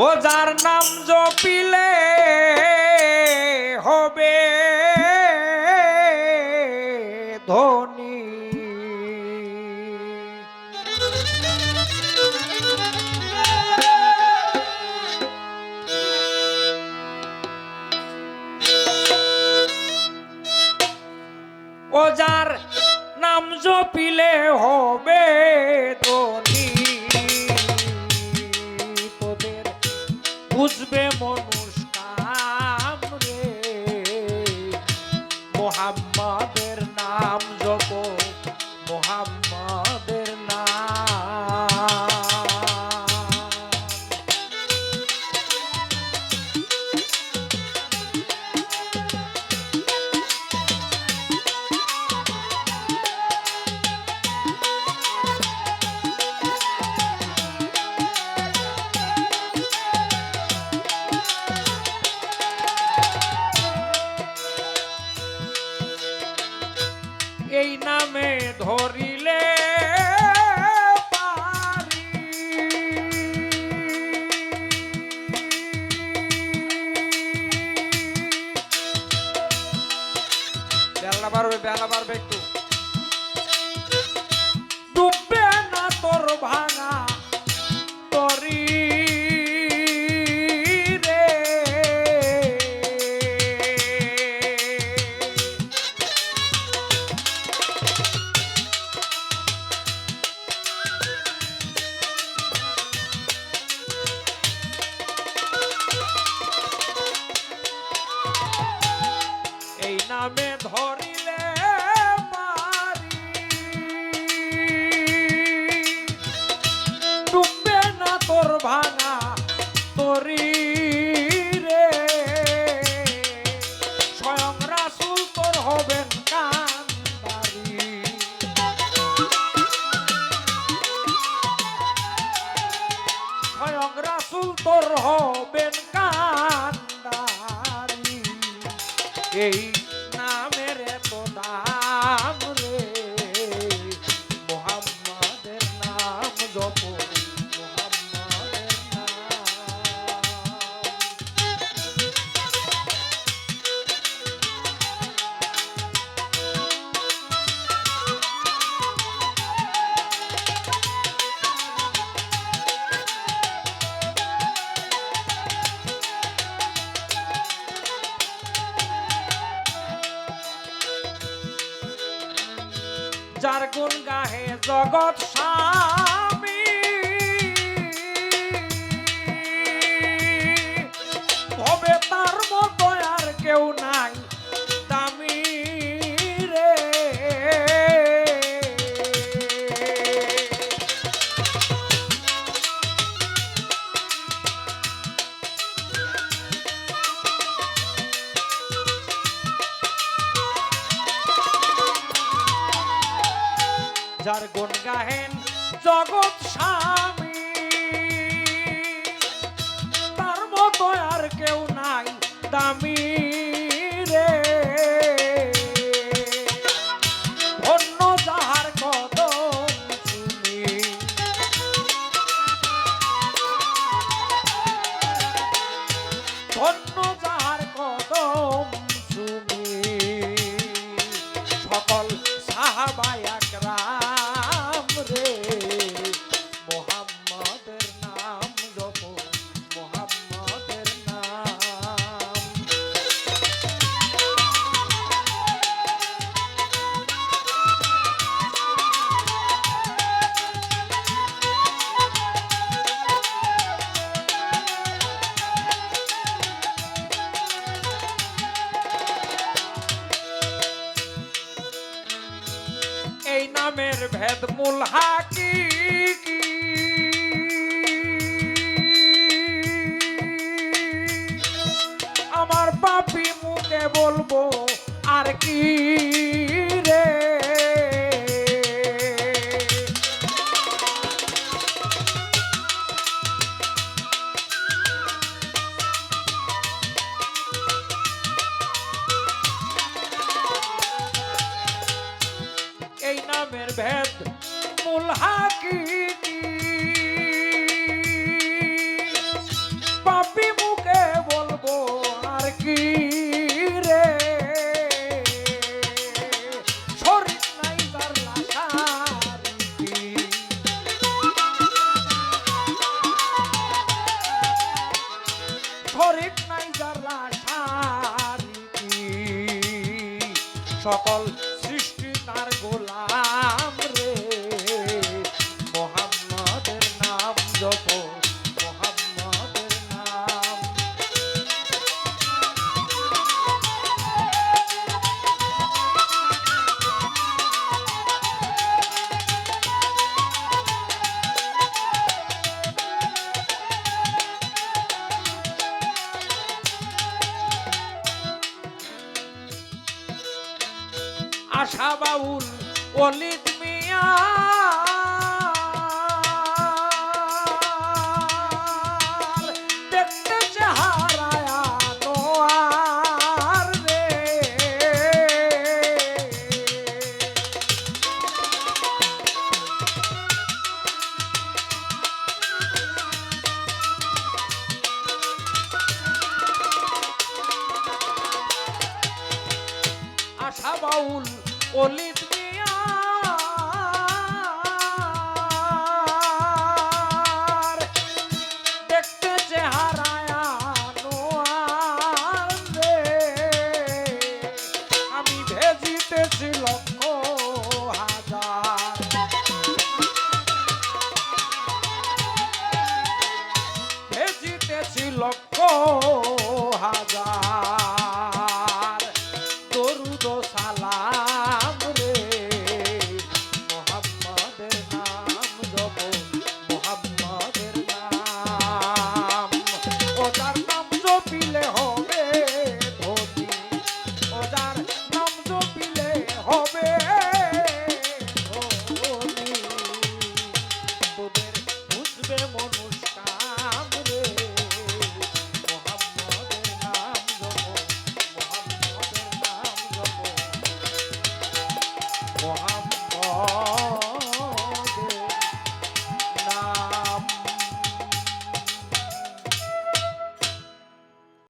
ও যার নাম জপিলে os bemol Bangla পারবে একটু হবেন কান্দারি। এই যার গুণ গাহে জগৎ সা যার গুণ গাহেন জগৎ স্বামী। তার মতো আর কেউ নাই দামি রে। ধন্য ধন্য হেদমুল হাকি আমার পাপি মুখে বলব আর কি সকল শাবাউল অলিদ মিয়া। অলিত মিয়া দেখতে চেহারায় রে আমি ভেজিতেছি লক্ষ হাজার। ভেজিতেছি লক্ষ হাজার। দরুদ সালা